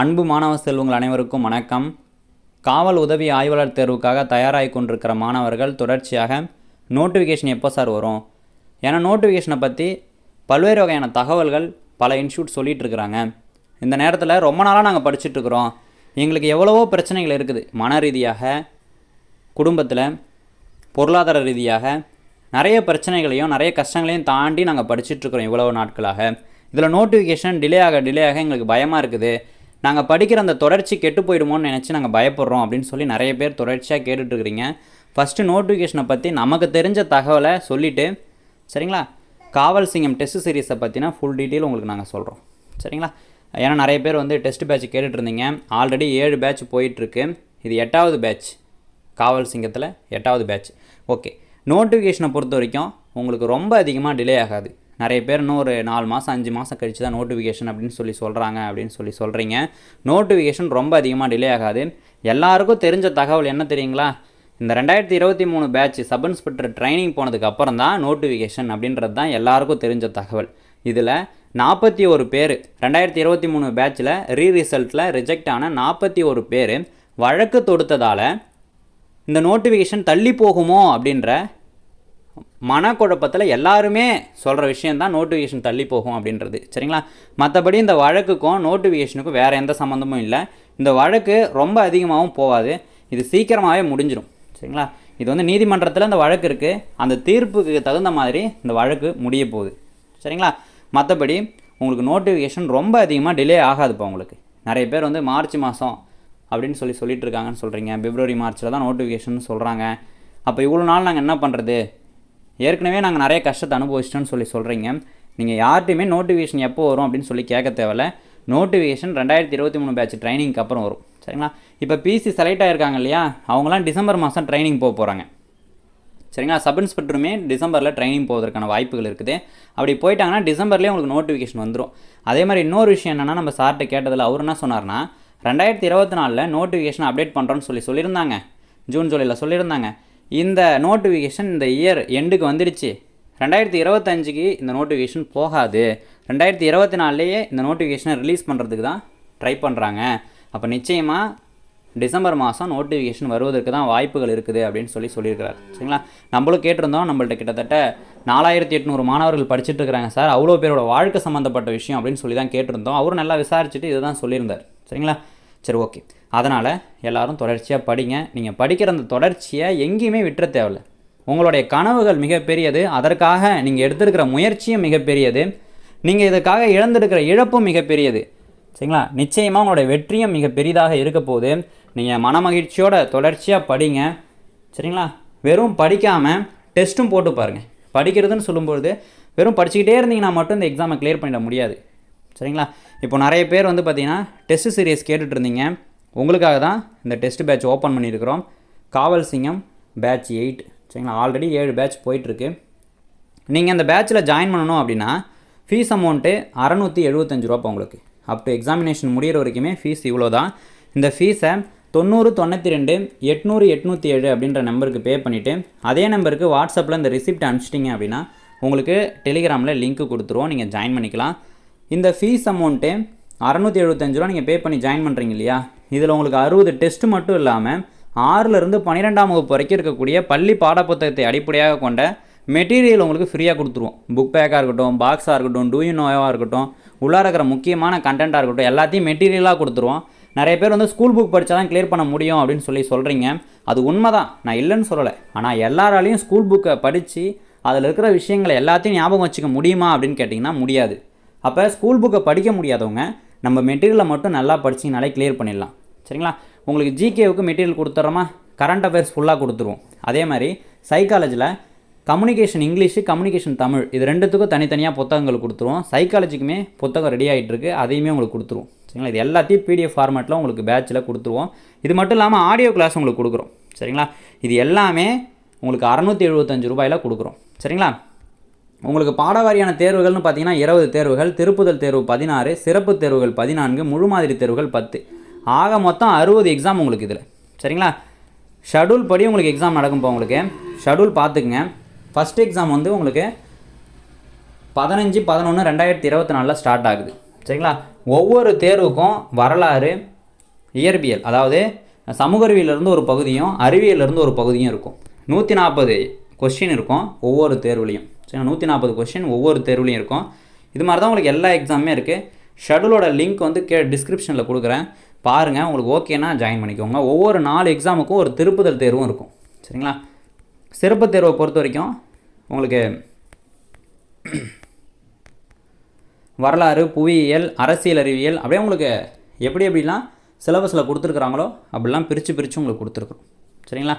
அன்பு மாணவ செல்வங்கள் அனைவருக்கும் வணக்கம். காவல் உதவி ஆய்வாளர் தேர்வுக்காக தயாராகி கொண்டிருக்கிற மாணவர்கள் தொடர்ச்சியாக நோட்டிஃபிகேஷன் எப்போ சார் வரும்? ஏன்னா நோட்டிஃபிகேஷனை பற்றி பல்வேறு வகையான தகவல்கள் பல இன்ஸ்டியூட் சொல்லிகிட்டு இருக்கிறாங்க. இந்த நேரத்தில் ரொம்ப நாளாக நாங்கள் படிச்சுட்ருக்குறோம் எங்களுக்கு எவ்வளவோ பிரச்சனைகள் இருக்குது. மன ரீதியாக குடும்பத்தில் பொருளாதார ரீதியாக நிறைய பிரச்சனைகளையும் நிறைய கஷ்டங்களையும் தாண்டி நாங்கள் படிச்சுட்ருக்குறோம் இவ்வளோ நாட்களாக. இதில் நோட்டிஃபிகேஷன் டிலே ஆக டிலே ஆக எங்களுக்கு பயமாக இருக்குது. நாங்கள் படிக்கிற அந்த தொடர்ச்சி கெட்டு போயிடுமோன்னு நினச்சி நாங்கள் பயப்படுறோம் அப்படின்னு சொல்லி நிறைய பேர் தொடர்ச்சியாக கேட்டுட்ருக்கிறீங்க ஃபஸ்ட்டு நோட்டிஃபிகேஷனை பற்றி நமக்கு தெரிஞ்ச தகவலை சொல்லிவிட்டு சரிங்களா? காவல் சிங்கம் டெஸ்ட் சீரிஸை பற்றினா ஃபுல் டீட்டெயில் உங்களுக்கு நாங்கள் சொல்கிறோம் சரிங்களா? ஏன்னா நிறைய பேர் வந்து டெஸ்ட் பேட்ச் கேட்டுட்ருந்தீங்க ஆல்ரெடி ஏழு பேட்ச் போயிட்டுருக்கு. இது எட்டாவது பேட்ச் காவல் சிங்கத்தில் எட்டாவது பேட்ச் ஓகே நோட்டிஃபிகேஷனை பொறுத்த வரைக்கும் உங்களுக்கு ரொம்ப அதிகமாக டிலே ஆகாது. நிறைய பேர் இன்னும் ஒரு நாலு மாதம் அஞ்சு மாதம் கழிச்சு தான் நோட்டிஃபிகேஷன் அப்படின்னு சொல்லி சொல்கிறாங்க அப்படின்னு சொல்லி சொல்கிறீங்க நோட்டிஃபிகேஷன் ரொம்ப அதிகமாக டிலே ஆகாது. எல்லாருக்கும் தெரிஞ்ச தகவல் என்ன தெரியுங்களா? இந்த ரெண்டாயிரத்தி இருபத்தி மூணு பேட்ச் சப் இன்ஸ்பெக்டர் ட்ரைனிங் போனதுக்கு அப்புறம் தான் நோட்டிஃபிகேஷன் அப்படின்றது தான் எல்லாருக்கும் தெரிஞ்ச தகவல். இதில் நாற்பத்தி ஒரு பேர் ரெண்டாயிரத்தி இருபத்தி மூணு பேட்ச்சில் ரீ ரிசல்ட்டில் ரிஜெக்ட் ஆன நாற்பத்தி ஒரு பேர் வழக்கு தொடுத்ததால் இந்த நோட்டிஃபிகேஷன் தள்ளி போகுமோ அப்படின்ற மனக்குழப்பத்தில் எல்லாருமே சொல்கிற விஷயந்தான் நோட்டிஃபிகேஷன் தள்ளி போகும் அப்படின்றது. சரிங்களா? மற்றபடி இந்த வழக்குக்கும் நோட்டிஃபிகேஷனுக்கும் வேறு எந்த சம்மந்தமும் இல்லை. இந்த வழக்கு ரொம்ப அதிகமாகவும் போகாது. இது சீக்கிரமாகவே முடிஞ்சிடும் சரிங்களா? இது வந்து நீதிமன்றத்தில் இந்த வழக்கு இருக்குது அந்த தீர்ப்புக்கு தகுந்த மாதிரி இந்த வழக்கு முடிய போகுது. சரிங்களா? மற்றபடி உங்களுக்கு நோட்டிஃபிகேஷன் ரொம்ப அதிகமாக டிலே ஆகாதுப்பா உங்களுக்கு. நிறைய பேர் வந்து மார்ச் மாதம் அப்படின்னு சொல்லி சொல்லிட்டு இருக்காங்கன்னு சொல்கிறீங்க பிப்ரவரி மார்ச்சில் தான் நோட்டிஃபிகேஷன் சொல்கிறாங்க அப்போ இவ்வளோ நாள் நாங்கள் என்ன பண்ணுறது ஏற்கனவே நாங்கள் நிறைய கஷ்டத்தை அனுபவிச்சிட்டோன்னு சொல்லி சொல்கிறீங்க நீங்கள் யார்ட்டையுமே நோட்டிஃபிகேஷன் எப்போ வரும் அப்படின்னு சொல்லி கேட்க தேவையில்ல. நோட்டிஃபிகேஷன் ரெண்டாயிரத்தி இருபத்தி மூணு பேட்ச் ட்ரைனிங்க்கு அப்புறம் வரும். சரிங்களா? இப்போ பிசி செலக்ட் ஆகிருக்காங்க இல்லையா? அவங்களாம் டிசம்பர் மாதம் ட்ரைனிங் போக போகிறாங்க சரிங்களா? சப் இன்ஸ்பெக்டருமே டிசம்பரில் ட்ரைனிங் போவதற்கான வாய்ப்புகள் இருக்குது. அப்படி போயிட்டாங்கன்னா டிசம்பர்லேயே உங்களுக்கு நோட்டிஃபிகேஷன் வந்துடும் அதே மாதிரி இன்னொரு விஷயம் என்னென்னா நம்ம சார்கிட்ட கேட்டதில் அவர் என்ன சொன்னார்னா ரெண்டாயிரத்தி இருபத்தி நாலில் நோட்டிஃபிகேஷன் அப்டேட் பண்ணுறோன்னு சொல்லி சொல்லியிருந்தாங்க. ஜூன் ஜூலையில் சொல்லியிருந்தாங்க. இந்த நோட்டிஃபிகேஷன் இந்த இயர் எண்டுக்கு வந்துடுச்சு. ரெண்டாயிரத்தி இருபத்தஞ்சுக்கு இந்த நோட்டிஃபிகேஷன் போகாது. ரெண்டாயிரத்தி இருபத்தி நாலுலேயே இந்த நோட்டிஃபிகேஷனை ரிலீஸ் பண்ணுறதுக்கு தான் ட்ரை பண்ணுறாங்க அப்போ நிச்சயமாக டிசம்பர் மாதம் நோட்டிஃபிகேஷன் வருவதற்கு தான் வாய்ப்புகள் இருக்குது அப்படின்னு சொல்லி சொல்லியிருக்கிறார். சரிங்களா? நம்மளும் கேட்டிருந்தோம் நம்மள்ட்ட கிட்டத்தட்ட நாலாயிரத்தி எட்நூறு மாணவர்கள் படிச்சுட்டு இருக்கிறாங்க சார். அவ்வளோ பேரோட வாழ்க்கை சம்மந்தப்பட்ட விஷயம் அப்படின்னு சொல்லி தான் கேட்டிருந்தோம். அவரும் நல்லா விசாரிச்சுட்டு இதுதான் சொல்லியிருந்தார். சரிங்களா? சரி ஓகே. அதனால் எல்லாரும் தொடர்ச்சியாக படிங்க. நீங்கள் படிக்கிற அந்த தொடர்ச்சியை எங்கேயுமே விட்டுற தேவையில்ல. உங்களுடைய கனவுகள் மிகப்பெரியது. அதற்காக நீங்கள் எடுத்திருக்கிற முயற்சியும் மிகப்பெரியது. நீங்கள் இதுக்காக இழந்திருக்கிற இழப்பும் மிகப்பெரியது. சரிங்களா? நிச்சயமாக உங்களுடைய வெற்றியும் மிக பெரிதாக இருக்க போது நீங்கள் மனமகிழ்ச்சியோட தொடர்ச்சியாக படிங்க. சரிங்களா? வெறும் படிக்காமல் டெஸ்ட்டும் போட்டு பாருங்கள் படிக்கிறதுன்னு சொல்லும்பொழுது வெறும் படிச்சுக்கிட்டே இருந்தீங்கன்னா மட்டும் இந்த எக்ஸாமை கிளியர் பண்ணிட முடியாது. சரிங்களா? இப்போ நிறைய பேர் வந்து பார்த்தீங்கன்னா டெஸ்ட் சீரியஸ் கேட்டுட்ருந்தீங்க உங்களுக்காக தான் இந்த டெஸ்ட் பேட்ச் ஓப்பன் பண்ணியிருக்கிறோம். காவல் சிங்கம் பேட்ச் எயிட் சரிங்களா? ஆல்ரெடி ஏழு பேட்ச் போயிட்டுருக்கு. நீங்கள் அந்த பேட்சில் ஜாயின் பண்ணணும் அப்படின்னா ஃபீஸ் அமௌண்ட்டு அறநூற்றி எழுபத்தஞ்சு ரூபா உங்களுக்கு. அப் டு எக்ஸாமினேஷன் முடிகிற வரைக்குமே ஃபீஸ் இவ்வளோ தான் இந்த ஃபீஸை தொண்ணூறு தொண்ணூற்றி ரெண்டு எட்நூறு எட்நூற்றி ஏழு அப்படின்ற நம்பருக்கு பே பண்ணிவிட்டு அதே நம்பருக்கு வாட்ஸ்அப்பில் இந்த ரிசிப்ட் அனுப்பிச்சிட்டிங்க அப்படின்னா உங்களுக்கு டெலிகிராமில் லிங்க்கு கொடுத்துருவோம். நீங்கள் ஜாயின் பண்ணிக்கலாம். இந்த ஃபீஸ் அமௌண்ட்டு அறநூற்றி எழுபத்தஞ்சு ரூபா நீங்கள் பே பண்ணி ஜாயின் பண்ணுறீங்க இல்லையா? இதில் உங்களுக்கு அறுபது டெஸ்ட் மட்டும் இல்லாமல் ஆறிலிருந்து பன்னிரெண்டாம் வகுப்பு வரைக்கும் இருக்கக்கூடிய பள்ளி பாடப்புத்தகத்தை அடிப்படையாக கொண்ட மெட்டீரியல் உங்களுக்கு ஃப்ரீயாக கொடுத்துருவோம். புக் பேக்காக இருக்கட்டும் பாக்ஸாக இருக்கட்டும் டூயின் நோயாவாக இருக்கட்டும் உள்ளார இருக்கிற முக்கியமான கண்டென்ட்டாக இருக்கட்டும் எல்லாத்தையும் மெட்டீரியலாக கொடுத்துருவோம். நிறைய பேர் வந்து ஸ்கூல் புக் படித்தா தான் கிளியர் பண்ண முடியும் அப்படின்னு சொல்லி சொல்கிறீங்க அது உண்மை தான் நான் இல்லைன்னு சொல்லலை. ஆனால் எல்லாராலையும் ஸ்கூல் புக்கை படித்து அதில் இருக்கிற விஷயங்களை எல்லாத்தையும் ஞாபகம் வச்சுக்க முடியுமா அப்படின்னு கேட்டிங்கன்னா முடியாது. அப்போ ஸ்கூல் புக்கை படிக்க முடியாதவங்க நம்ம மெட்டீரியலை மட்டும் நல்லா படிச்சிங்கனாலே கிளியர் பண்ணிடலாம். சரிங்களா? உங்களுக்கு ஜிகேவுக்கு மெட்டீரியல் கொடுத்துட்றோமா கரண்ட் அஃபேர்ஸ் ஃபுல்லாக கொடுத்துருவோம். அதே மாதிரி சைக்காலஜியில் கம்யூனிகேஷன் இங்கிலீஷு கம்யூனிகேஷன் தமிழ் இது ரெண்டுத்துக்கும் தனித்தனியாக புத்தகங்கள் கொடுத்துருவோம். சைக்காலஜிக்குமே புத்தகம் ரெடி ஆகிட்டுருக்கு அதையுமே உங்களுக்கு கொடுத்துருவோம். சரிங்களா? இது எல்லாத்தையும் பிடிஎஃப் ஃபார்மேட்டில் உங்களுக்கு பேட்சில் கொடுத்துருவோம். இது மட்டும் இல்லாமல் ஆடியோ கிளாஸ் உங்களுக்கு கொடுக்குறோம். சரிங்களா? இது எல்லாமே உங்களுக்கு அறநூற்றி எழுபத்தஞ்சு ரூபாயில் கொடுக்குறோம். சரிங்களா? உங்களுக்கு பாடவாரியான தேர்வுகள்னு பார்த்தீங்கன்னா இருபது தேர்வுகள் திருப்புதல் தேர்வு பதினாறு சிறப்பு தேர்வுகள் பதினான்கு முழு மாதிரி தேர்வுகள் பத்து. ஆக மொத்தம் அறுபது எக்ஸாம் உங்களுக்கு இதில். சரிங்களா? ஷெடியூல் படி உங்களுக்கு எக்ஸாம் நடக்கும்ப்பா உங்களுக்கு. ஷெடியூல் பார்த்துக்குங்க. ஃபஸ்ட் எக்ஸாம் வந்து உங்களுக்கு பதினஞ்சு பதினொன்று ரெண்டாயிரத்தி இருபத்தி நாலில் ஸ்டார்ட் ஆகுது. சரிங்களா? ஒவ்வொரு தேர்வுக்கும் வரலாறு இயற்பியல் அதாவது சமூக அறிவியலிருந்து ஒரு பகுதியும் அறிவியலிருந்து ஒரு பகுதியும் இருக்கும். நூற்றி நாற்பது கொஸ்டின் இருக்கும் ஒவ்வொரு தேர்வுலையும். சரி நூற்றி நாற்பது கொஸ்டின் ஒவ்வொரு தேர்வுலையும் இருக்கும். இது மாதிரி தான் உங்களுக்கு எல்லா எக்ஸாமுமே இருக்குது ஷெடியூலோட லிங்க் வந்து கே டிஸ்கிரிப்ஷனில் கொடுக்குறேன். பாருங்கள் உங்களுக்கு ஓகேனா ஜாயின் பண்ணிக்கோங்க. ஒவ்வொரு நாலு எக்ஸாமுக்கும் ஒரு திருப்புதல் தேர்வும் இருக்கும். சரிங்களா? சிறப்பு தேர்வை பொறுத்த வரைக்கும் உங்களுக்கு வரலாறு புவியியல் அரசியல் அறிவியல் அப்படியே உங்களுக்கு எப்படி எப்படிலாம் சிலபஸில் கொடுத்துருக்குறாங்களோ அப்படிலாம் பிரித்து பிரித்து உங்களுக்கு கொடுத்துருக்குறோம். சரிங்களா?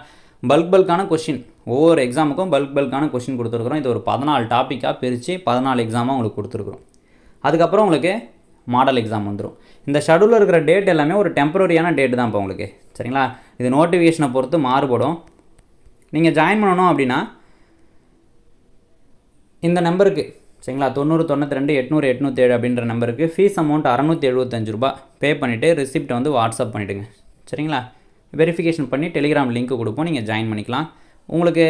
பல்க் பல்கான கொஷின் ஒவ்வொரு எக்ஸாமுக்கும் பல்க் பல்கான கொஷின் கொடுத்துருக்குறோம். இது ஒரு பதினாலு டாப்பிக்காக பிரித்து பதினாலு எக்ஸாமாக உங்களுக்கு கொடுத்துருக்குறோம். அதுக்கப்புறம் உங்களுக்கு மாடல் எக்ஸாம் வந்துடும் இந்த ஷெடியூலில் இருக்கிற டேட் எல்லாமே ஒரு டெம்பரரியான டேட் தான் இப்போ உங்களுக்கு. சரிங்களா? இது நோட்டிஃபிகேஷனை பொறுத்து மாறுபடும். நீங்கள் ஜாயின் பண்ணணும் அப்படின்னா இந்த நம்பருக்கு சரிங்களா? தொண்ணூறு தொண்ணூற்றி ரெண்டு எட்நூறு எட்நூற்றி ஏழு அப்படின்ற நம்பருக்கு ஃபீஸ் அமௌண்ட் அறநூற்றி எழுபத்தஞ்சு ரூபா பே பண்ணிவிட்டு ரிசிப்ட்டை வந்து வாட்ஸ்அப் பண்ணிவிடுங்க சரிங்களா? வெரிஃபிகேஷன் பண்ணி டெலிகிராம் லிங்க் கொடுப்போம். நீங்கள் ஜாயின் பண்ணிக்கலாம். உங்களுக்கு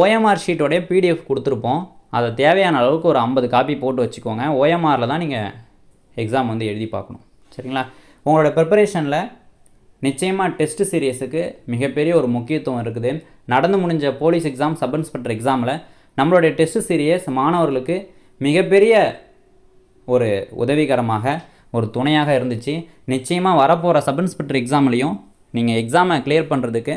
ஓஎம்ஆர் ஷீட்டோடைய பிடிஎஃப் கொடுத்துருப்போம். அதை தேவையான அளவுக்கு ஒரு ஐம்பது காப்பி போட்டு வச்சுக்கோங்க. ஓஎம்ஆரில் தான் நீங்கள் எக்ஸாம் வந்து எழுதி பார்க்கணும். சரிங்களா? உங்களோட ப்ரிப்பரேஷனில் நிச்சயமாக டெஸ்ட் சீரியஸுக்கு மிகப்பெரிய ஒரு முக்கியத்துவம் இருக்குது. நடந்து முடிஞ்ச போலீஸ் எக்ஸாம் சப் இன்ஸ்பெக்டர் எக்ஸாமில் நம்மளுடைய டெஸ்ட் சீரியஸ் மாணவர்களுக்கு மிகப்பெரிய ஒரு உதவிகரமாக ஒரு துணையாக இருந்துச்சு. நிச்சயமாக வரப்போகிற சப் இன்ஸ்பெக்டர் எக்ஸாம்லேயும் நீங்கள் எக்ஸாமை கிளியர் பண்ணுறதுக்கு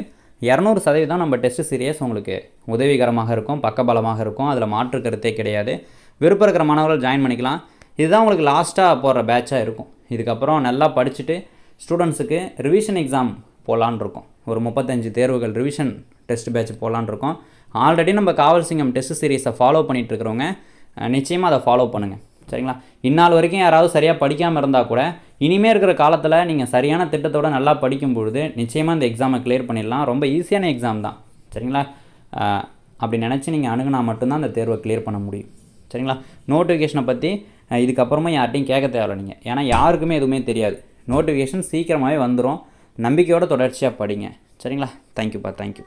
இரநூறு சதவீதம் நம்ம டெஸ்ட் சீரியஸ் உங்களுக்கு உதவிகரமாக இருக்கும் பக்கபலமாக இருக்கும். அதில் மாற்று கருத்தே கிடையாது. விருப்பம் இருக்கிற மாணவர்கள் ஜாயின் பண்ணிக்கலாம். இதுதான் உங்களுக்கு லாஸ்ட்டாக போடுற பேட்சாக இருக்கும். இதுக்கப்புறம் நல்லா படிச்சுட்டு ஸ்டூடெண்ட்ஸுக்கு ரிவிஷன் எக்ஸாம் போகலான் இருக்கோம். ஒரு முப்பத்தஞ்சு தேர்வுகள் ரிவிஷன் டெஸ்ட் பேட்ச் போகலான் இருக்கோம். ஆல்ரெடி நம்ம காவல் சிங்கம் டெஸ்ட் சீரீஸை ஃபாலோ பண்ணிகிட்டு இருக்கிறவங்க நிச்சயமாக அதை ஃபாலோ பண்ணுங்கள் சரிங்களா? இந்நாள் வரைக்கும் யாராவது சரியாக படிக்காமல் இருந்தால் கூட இனிமேல் இருக்கிற காலத்தில் நீங்கள் சரியான திட்டத்தோட நல்லா படிக்கும் பொழுது நிச்சயமாக இந்த எக்ஸாமை கிளியர் பண்ணிடலாம். ரொம்ப ஈஸியான எக்ஸாம் தான். சரிங்களா? அப்படி நினச்சி நீங்கள் அணுகுனா மட்டும்தான் அந்த தேர்வை கிளியர் பண்ண முடியும். சரிங்களா? நோட்டிஃபிகேஷனை பற்றி இதுக்கப்புறமா யார்ட்டையும் கேட்க தேவையில்ல நீங்கள் ஏன்னா யாருக்குமே எதுவுமே தெரியாது. நோட்டிஃபிகேஷன் சீக்கிரமாகவே வந்துடும் நம்பிக்கையோட தொடர்ச்சியாக படிங்க. சரிங்களா? தேங்க்யூப்பா தேங்க்யூ